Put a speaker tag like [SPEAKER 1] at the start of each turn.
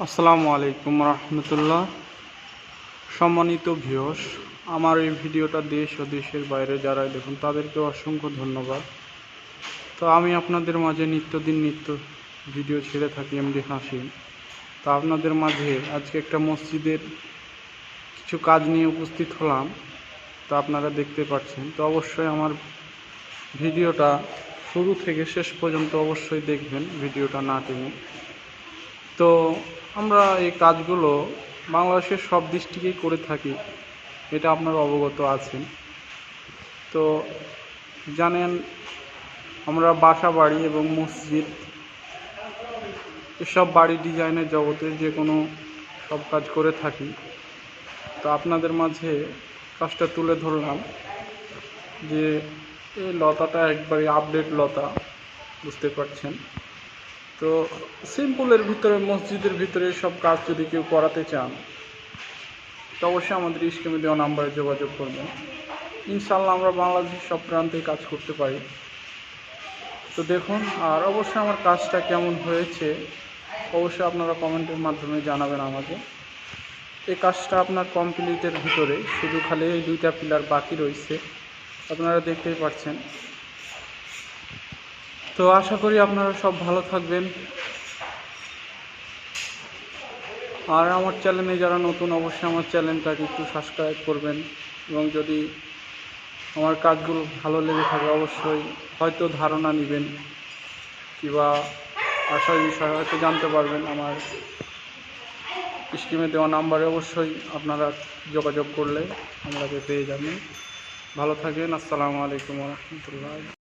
[SPEAKER 1] আসসালামু আলাইকুম রহমতুল্লাহ। সম্মানিত ভিউস আমার এই ভিডিওটা দেশ ও দেশের বাইরে যারা দেখুন, তাদেরকে অসংখ্য ধন্যবাদ। তো আমি আপনাদের মাঝে নিত্যদিন নিত্য ভিডিও ছেড়ে থাকি এমডি হাসিম। তো আপনাদের মাঝে আজকে একটা মসজিদের কিছু কাজ নিয়ে উপস্থিত হলাম। তো আপনারা দেখতে পাচ্ছেন, তো অবশ্যই আমার ভিডিওটা শুরু থেকে শেষ পর্যন্ত অবশ্যই দেখবেন, ভিডিওটা না টেনে। তো আমরা এই কাজগুলো বাংলাদেশের সব ডিস্ট্রিক্টেই করে থাকি, এটা আপনারা অবগত আছেন। তো জানেন, আমরা বাসা বাড়ি এবং মসজিদ, এসব বাড়ি ডিজাইনের জগতে যে কোনো সব কাজ করে থাকি। তো আপনাদের মাঝে কাজটা তুলে ধরলাম যে, এই লতাটা একবারে আপডেট লতা, বুঝতে পারছেন? তো সিম্পলের ভিতরে, মসজিদের ভিতরে সব কাজ যদি কেউ করাতে চান, তো অবশ্যই আমাদের স্কিমে দেওয়া নাম্বারে যোগাযোগ করবেন। ইনশাল্লাহ আমরা বাংলাদেশের সব প্রান্তে কাজ করতে পারি। তো দেখুন, আর অবশ্যই আমার কাজটা কেমন হয়েছে, অবশ্যই আপনারা কমেন্টের মাধ্যমে জানাবেন আমাকে। এই কাজটা আপনার কমপ্লিটের ভিতরে, শুধু খালি এই দুইটা পিলার বাকি রয়েছে। আপনারা দেখতেই পাচ্ছেন তো আশা করি আপনারা সব ভালো থাকবেন। আর আমার চ্যানেলে যারা নতুন, অবশ্যই আমার চ্যানেলটাকে একটু সাবস্ক্রাইব করবেন এবং যদি আমার কাজগুলো ভালো লেগে থাকে, অবশ্যই হয়তো ধারণা নেবেন কিংবা আসার বিষয়ে হয়তো জানতে পারবেন আমার স্কিমে দেওয়া নাম্বারে অবশ্যই আপনারা যোগাযোগ করলে আমাকে পেয়ে যাবেন। ভালো থাকবেন, আসসালামু আলাইকুম রহমতুল্লাহ।